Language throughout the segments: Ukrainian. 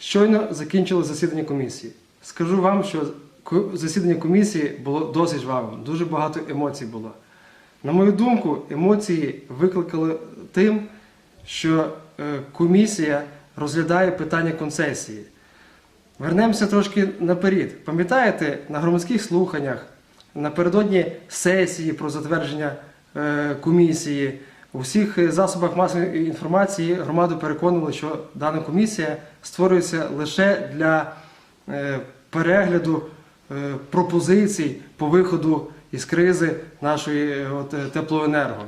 Щойно закінчили засідання комісії. Скажу вам, що засідання комісії було досить жвавим, дуже багато емоцій було. На мою думку, емоції викликали тим, що е, комісія розглядає питання концесії. Вернемося трошки наперед. Пам'ятаєте, на громадських слуханнях, напередодні сесії про затвердження е, комісії, у всіх е, засобах масової інформації громаду переконували, що дана комісія створюється лише для е, перегляду е, пропозицій по виходу із кризи нашої от, теплоенерго.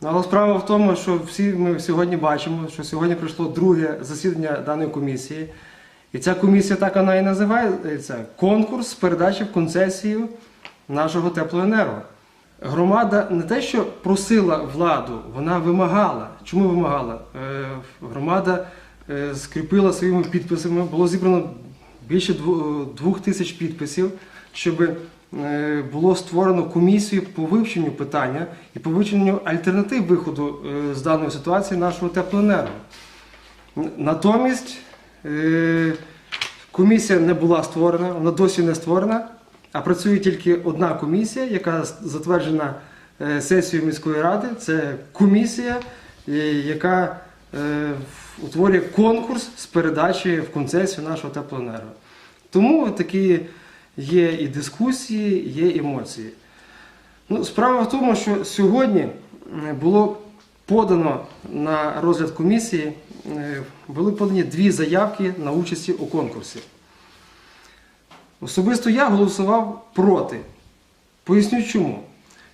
Ну, Але справа в тому, що всі ми сьогодні бачимо, що сьогодні прийшло друге засідання даної комісії. І ця комісія так вона і називається конкурс передачі в концесію нашого теплоенерго. Громада не те, що просила владу, вона вимагала. Чому вимагала? Е, Громада е, скріпила своїми підписами, було зібрано більше дву- двох тисяч підписів, щоб е, було створено комісію по вивченню питання і по вивченню альтернатив виходу е, з даної ситуації нашого теплоенерго. Натомість е, комісія не була створена, вона досі не створена, а працює тільки одна комісія, яка затверджена е, сесією міської ради. Це комісія, е, яка е, утворює конкурс з передачі в концесію нашого теплоенерго. Тому такі є і дискусії, є емоції. Ну, справа в тому, що сьогодні було подано на розгляд комісії, були подані дві заявки на участі у конкурсі. Особисто я голосував проти. Поясню чому.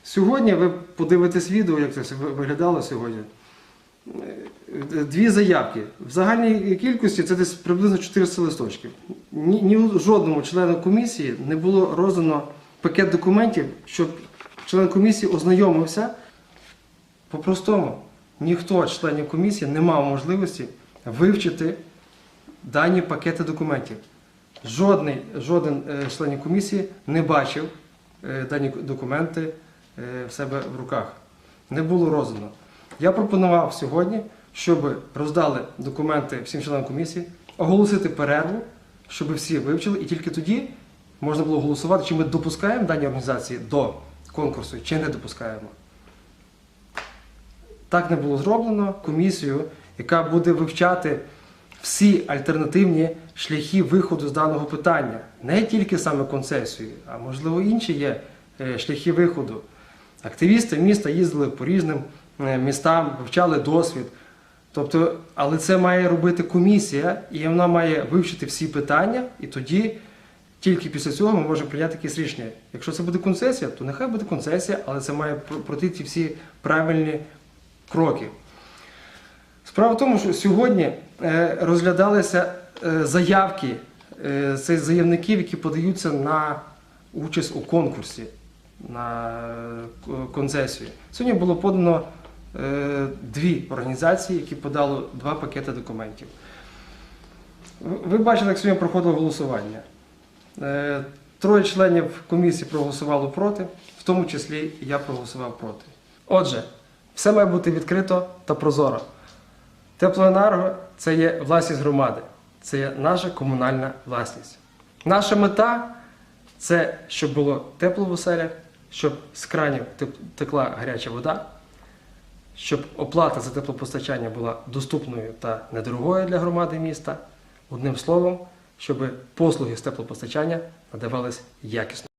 Сьогодні ви подивитесь відео, як це виглядало сьогодні. Е, Дві заявки. В загальній кількості це десь приблизно 400 листочків. Ні, ні жодному члену комісії не було роздано пакет документів, щоб член комісії ознайомився. По-простому, ніхто з членів комісії не мав можливості вивчити дані пакети документів. Жодний, жоден е, з членів комісії не бачив е, дані документи е, в себе в руках. Не було роздано. Я пропонував сьогодні, щоб роздали документи всім членам комісії, оголосити перерву, щоб всі вивчили, і тільки тоді можна було голосувати, чи ми допускаємо дані організації до конкурсу, чи не допускаємо. Так не було зроблено комісію, яка буде вивчати всі альтернативні шляхи виходу з даного питання. Не тільки саме концесію, а можливо інші є е, шляхи виходу. Активісти міста їздили по різним е, містам, вивчали досвід. Тобто, але це має робити комісія, і вона має вивчити всі питання, і тоді тільки після цього ми можемо прийняти якесь рішення. Якщо це буде концесія, то нехай буде концесія, але це має пр- пройти ті всі правильні кроки. Справа в тому, що сьогодні розглядалися е, заявки е, цих заявників, які подаються на участь у конкурсі на е, концесію. Сьогодні було подано е, дві організації, які подали два пакети документів. Ви- бачили, як сьогодні проходило голосування. Е, Троє членів комісії проголосувало проти, в тому числі я проголосував проти. Отже, все має бути відкрито та прозоро. Теплоенерго це є власність громади, це є наша комунальна власність. Наша мета це щоб було тепло в оселях, щоб з кранів текла гаряча вода, щоб оплата за теплопостачання була доступною та недорогою для громади міста. Одним словом, щоб послуги з теплопостачання надавались якісно.